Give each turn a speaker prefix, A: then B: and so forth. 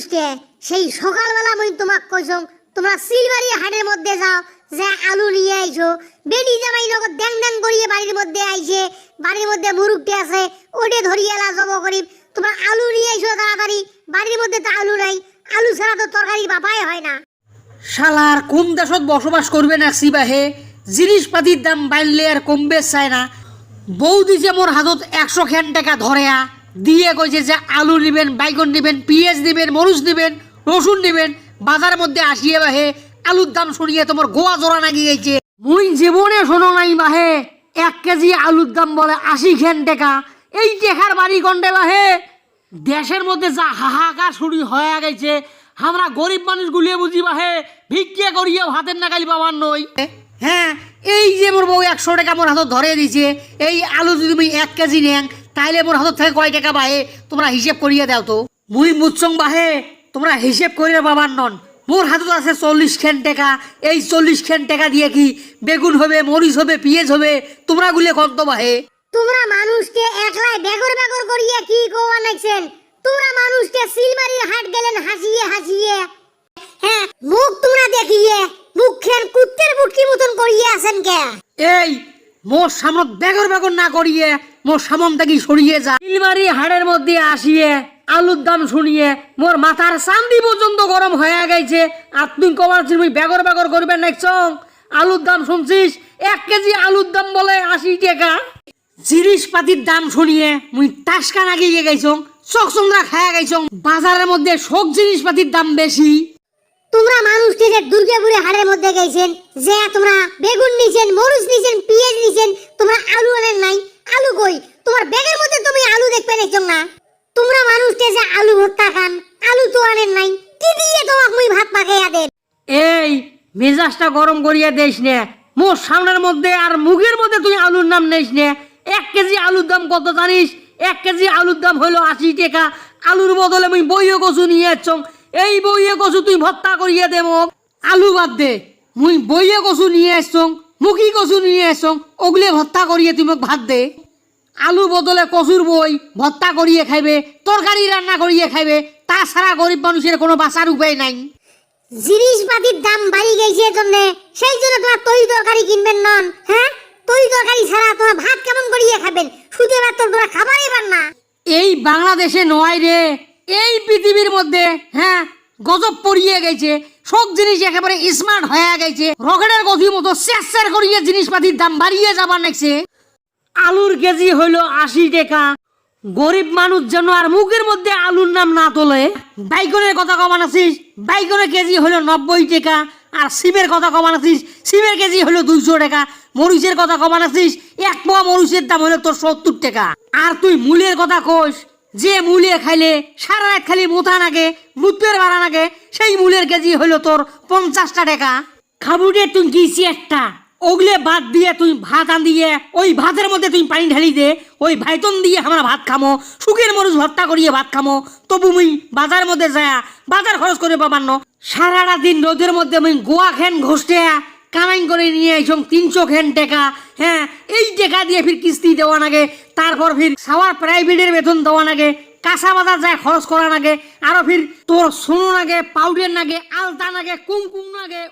A: মানুষকে সেই সকালবেলা মই তোমাক কইছং তোমরা সিলবাড়ি হাটের মধ্যে যাও, যে আলু নিয়ে আইছো। বেডি জামাই লগত ড্যাং ড্যাং করিয়ে বাড়ির মধ্যে আইছে বাড়ির মধ্যে মুরুগটি আছে ওটে ধরিয়ে এলা জব করিম তোমরা আলু নিয়ে আইছো তাড়াতাড়ি বাড়ির মধ্যে তো আলু নাই, আলু ছাড়া তো তরকারি বাপাই হয় না।
B: শালার কোন দেশত বসবাস করবে না সিবাহে জিনিসপাতির দাম বাড়লে আর কমবে চায় না। বৌদি যে মোর হাতত একশো খান টাকা ধরেয়া দিয়ে কইছে যে আলু নিবেন, বাইগন নিবেন, পিঁয়াজ নিবেন, মরুচ নিবেন, রসুন নিবেন বাজার মধ্যে আসিয়ে বাহে আলুর দাম শুনিয়ে তোমার গোয়া জোড়া নাগি গেছে। মুই জীবনে শোনো নাই বাহে, এক কেজি আলুর দাম বলে আশি খান টাকা। এই টেকার বাড়ি গন্ডে বাহে, দেশের মধ্যে যা হাহাকার শুরু হয়ে গেছে, আমরা গরিব মানুষ গুলিয়ে বুঝি বাহে, ভিক্ষে করিয়ে হাতের নাগালি পাবার নই। হ্যাঁ এই যে মোর বউ একশো টাকা মোর হাতত ধরে দিছে, এই আলু যদি তুমি এক কেজি নেন তাইলে মোর হাতত থেকে কয় টাকা বাহে তোমরা হিসেব করিয়া দাও তো। মুই মুচ্ছং বাহে তোমরা হিসেব করিয়ে পাবার নন। মোর হাতত আছে চল্লিশ খেন টাকা। এই চল্লিশ খেন টাকা দিয়ে কি বেগুন হবে মরিচ হবে পেঁয়াজ হবে তোমরা গুলে কত বাহে।
A: তোমরা মানুষকে একলাই বেগর বেগর করিয়া কি কোয়া নাইছেন? তোমরা মানুষকে সিলমারির হাট গেলেন হাসিয়ে হাসিয়ে। হ্যাঁ মুখ তোমরা দেখিয়ে মুখ খেন কুত্তের বুটকি মতন করিয়ে আছেন কে?
B: এই মোর সামনে বেগর বেগর না করিয়ে মোর সামন থেকে সরিয়ে যা। ইলমারি হাড়ের মধ্যে আসিয়ে আলুর দাম শুনিয়ে মোর মাথার চান্দি পর্যন্ত গরম হয়ে গেছে। আর তুই কমার তুমি বেগর বেগর করবেন নাকছং আলুর দাম শুনছিস? এক কেজি আলুর দাম বলে আশি টাকা। জিনিসপাতির দাম শুনিয়ে মুই টাসকা লাগিয়ে গেছং চক চন্দ্রা খায়া গেছং বাজারের মধ্যে সব জিনিসপাতির দাম বেশি।
A: তোমরা মানুষকে যে দুর্গাপুরে হাড়ের মধ্যে গেছেন, যে তোমরা বেগুন নিছেন, মরিচ নিছেন, পেঁয়াজ নিছেন, তোমরা আলু আনেন নাই। আলু কই? তোমার ব্যাগের মধ্যে তুমি আলু দেখবে নাইছো না। তোমরা মানুষ মানুষকে যে আলু ভর্তা খান, আলু তো আনেন নাই। কি দিয়ে তোমাক মুই ভাত পাকাইয়া দেন?
B: এই, মেজাজটা গরম করিয়া দেস নে। মোর সামনের মধ্যে আর মুগের মধ্যে তুই আলুর নাম নেস নে। এক কেজি আলুর দাম কত জানিস? এক কেজি আলুর দাম হইল আশি টাকা। আলুর বদলে মুই বইয়ে কচু নিয়ে আসছং এই বইয়ে কচু তুই ভত্তা করিয়া দে মোক। আলু বাদ দে। মুই বইয়ে কচু নিয়ে আসছং মুখি কচু নিয়ে আসছং ওগুলো ভত্তা করিয়ে তুই মোক ভাত দে। আলু বদলে কচুর বই ভত্তা করিয়ে খাইবে তরকারি রান্না করিয়ে খাইবে তাছাড়া গরিব মানুষের কোনো বাঁচার উপায় নাই।
A: জিনিসপাতির দাম বাড়ি গেছে জন্য সেই জন্য তোমার তরি তরকারি কিনবেন নন হ্যাঁ তরি তরকারি ছাড়া তোমার ভাত কেমন করিয়ে খাবেন শুধু এবার তো তোমরা খাবারই পান না।
B: এই বাংলাদেশে নয় রে এই পৃথিবীর মধ্যে হ্যাঁ গজব পড়িয়ে গেছে, সব জিনিস একেবারে স্মার্ট হয়ে গেছে। রকেটের গতি মতো শেষ করিয়ে জিনিসপাতির দাম বাড়িয়ে যাবার নাকছে আলুর কেজি হইল আশি টাকা। গরিব মানুষ যেন আর মুখের মধ্যে আলুর নাম না তোলে। বাইকনের কথা কমান আছিস বাইকনের কেজি হলো নব্বই টাকা। আর সিমের কথা কমান আছিস সিমের কেজি হলো দুইশো টাকা। মরিচের কথা কমান আছিস এক পোয়া মরিচের দাম হলো তোর সত্তর টাকা। আর তুই মূলের কথা কোস যে মূলে খাইলে সারা রাত খালি মোথা নাগে মুতের বাড়া নাগে, সেই মূলের কেজি হলো তোর পঞ্চাশটা টাকা। খাবুটে তুই গিয়েছি একটা? ওগুলে বাদ দিয়ে তুই ভাত আন দিয়ে ওই ভাতের মধ্যে তুই পানি ঢালি দে, ওই ভাইতন দিয়ে আমরা ভাত খামো শুকের মরুচ ভর্তা করিয়ে ভাত খামো। তবু মুই বাজার মধ্যে যায়, বাজার খরচ করে পাবার সারাটা দিন রোদের মধ্যে মুই গোয়া খেন ঘষতে কামাই করে নিয়ে এইসব তিনশো ঘেন টাকা হ্যাঁ এই টাকা দিয়ে ফির কিস্তি দেওয়া নাগে তারপর ফির সাওয়ার প্রাইভেটের বেতন দেওয়া লাগে কাঁচা বাজার যায় খরচ করা নাগে আরও ফির তোর সোনো নাগে পাউডার নাগে আলতা নাগে, কুমকুম নাগে